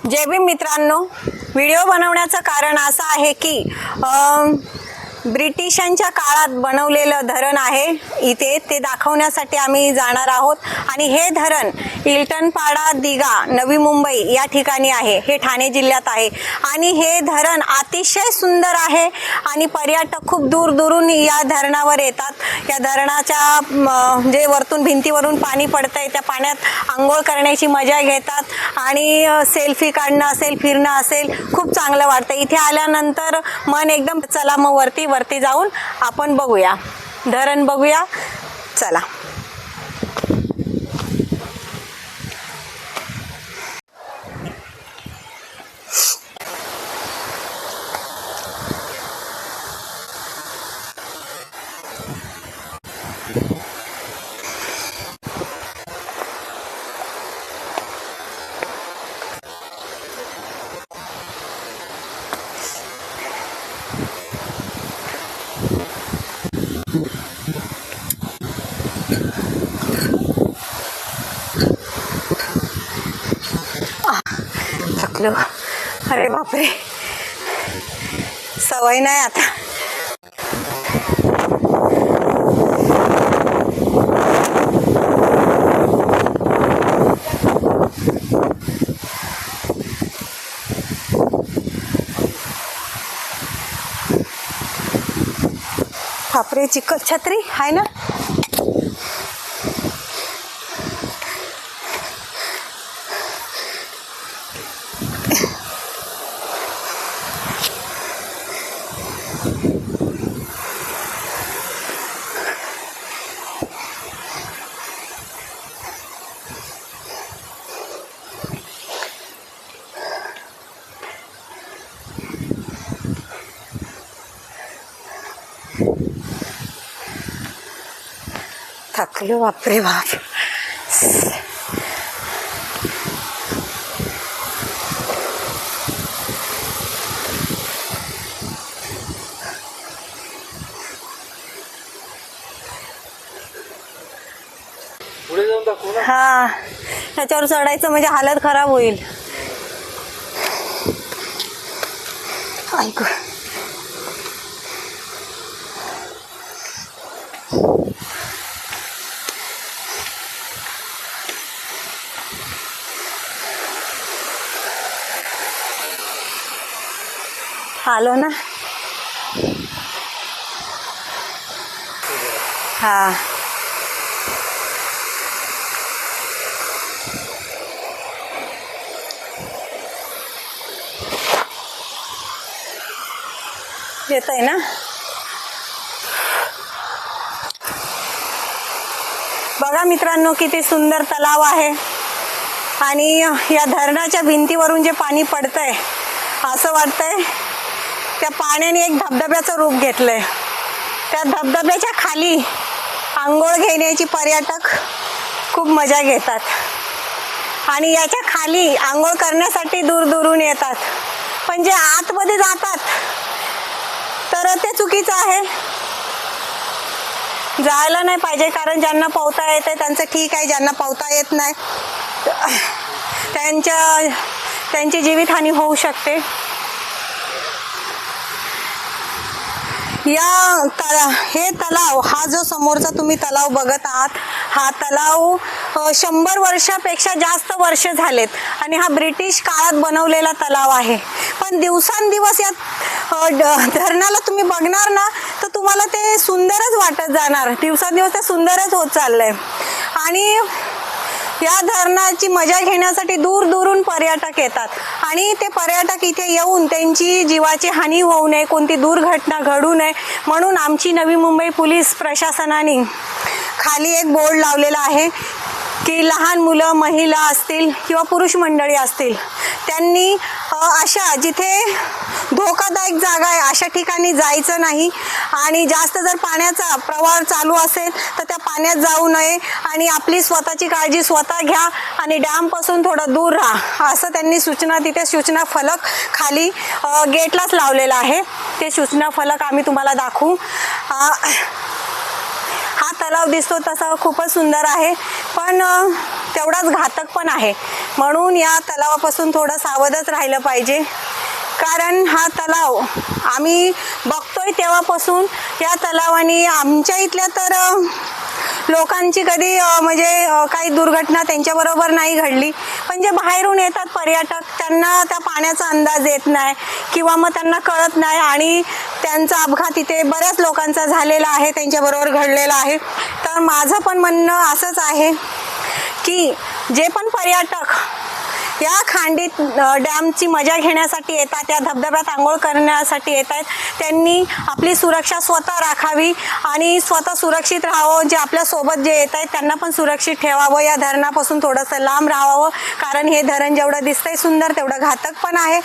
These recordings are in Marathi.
जय भीम मित्रांनो व्हिडिओ बनवण्याचं कारण असं आहे की ब्रिटिशांच्या काळात बनवलेलं धरण आहे. इथे ते दाखवण्यासाठी आम्ही जाणार आहोत. आणि हे धरण इल्टनपाडा दिघा नवी मुंबई या ठिकाणी आहे. हे ठाणे जिल्ह्यात आहे. आणि हे धरण अतिशय सुंदर आहे आणि पर्यटक खूप दूर दूरून या धरणावर येतात. या धरणाच्या जे वरतून भिंतीवरून पाणी पडतंय त्या पाण्यात आंघोळ करण्याची मजा घेतात. आणि सेल्फी काढणं असेल फिरणं असेल खूप चांगलं वाटतं. इथे आल्यानंतर मन एकदम चला मग वरती वरती जाऊन आपण बघूया. धरण बघूया. चला. अरे बापरे. सवय नाही आता. बापरे चिखल छत्री आहे ना? थकलो बापरे बाप. पुढे जाऊन दाखवू ना. हा त्याच्यावर चढायचं म्हणजे हालत खराब होईल. ऐक. आलो ना। हा। येत आहे ना? बघा मित्रांनो किती सुंदर तलाव आहे. आणि या धरणाच्या भिंतीवरून जे पाणी पडतंय असं वाटतंय त्या पाण्याने एक धबधब्याचं रूप घेतलंय. त्या धबधब्याच्या खाली आंघोळ घेण्याची पर्यटक खूप मजा घेतात. आणि याच्या खाली आंघोळ करण्यासाठी दूरदूरून येतात. पण जे आतमध्ये जातात तर ते चुकीचं आहे. जायला नाही पाहिजे कारण ज्यांना पोहता येते त्यांचं ठीक आहे. ज्यांना पोहता येत नाही त्यांच्या त्यांची जीवितहानी होऊ शकते. या तला हे तलाव हा जो समोरचा तुम्ही तलाव बघत आहात हा तलाव शंभर वर्षापेक्षा जास्त वर्ष झालेत आणि हा ब्रिटिश काळात बनवलेला तलाव आहे. पण दिवसांदिवस या धरणाला तुम्ही बघणार ना तर तुम्हाला ते सुंदरच वाटत जाणार. दिवसांदिवस ते सुंदरच होत चाललंय. आणि या धरणाची मजा घेण्यासाठी दूर दूरून पर्यटक येतात. आणि ते पर्यटक इथे येऊन त्यांची जीवाची हानी होऊ नये कोणती दुर्घटना घडू नये म्हणून आमची नवी मुंबई पोलीस प्रशासनाने खाली एक बोर्ड लावलेला आहे की लहान मुलं महिला असतील किंवा पुरुष मंडळी असतील त्यांनी अशा जिथे धोकादायक जागा आहे. अशा ठिकाणी जायचं नाही. आणि जास्त जर पाण्याचा प्रवाह चालू असेल तर त्या पाण्यात जाऊ नये. आणि आपली स्वतःची काळजी स्वतः घ्या आणि डॅमपासून थोडं दूर राहा. असं त्यांनी सूचना तिथे सूचना फलक खाली गेटलाच लावलेला आहे. ते सूचना फलक आम्ही तुम्हाला दाखवू. हा तलाव दिसतो तसा खूपच सुंदर आहे. पण तेवढाच घातक पण आहे. म्हणून या तलावापासून थोडं सावधच राहिलं पाहिजे. कारण हा तलाव आम्ही बघतोय तेव्हापासून. या तलावाने आमच्या इथल्या तर लोकांची कधी म्हणजे काही दुर्घटना त्यांच्याबरोबर नाही घडली. पण जे बाहेरून येतात पर्यटक त्यांना त्या पाण्याचा अंदाज येत नाही किंवा मग त्यांना कळत नाही आणि त्यांचा अपघात इथे बऱ्याच लोकांचा झालेला आहे त्यांच्याबरोबर घडलेला आहे. तर माझं पण म्हणणं असंच आहे की जे पण पर्यटक या खांडीत डॅमची मजा घेण्यासाठी येतात या धबधब्यात आंघोळ करण्यासाठी येत आहेत त्यांनी आपली सुरक्षा स्वतः राखावी आणि स्वतः सुरक्षित राहावं. जे आपल्यासोबत जे येत आहेत त्यांना पण सुरक्षित ठेवावं. या धरणापासून थोडंसं लांब राहावं. कारण हे धरण जेवढं दिसतंय सुंदर तेवढं घातक पण आहे.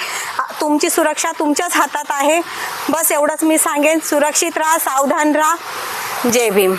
तुमची सुरक्षा तुमच्याच हातात आहे. बस एवढंच मी सांगेन. सुरक्षित राहा सावधान राहा. जय भीम.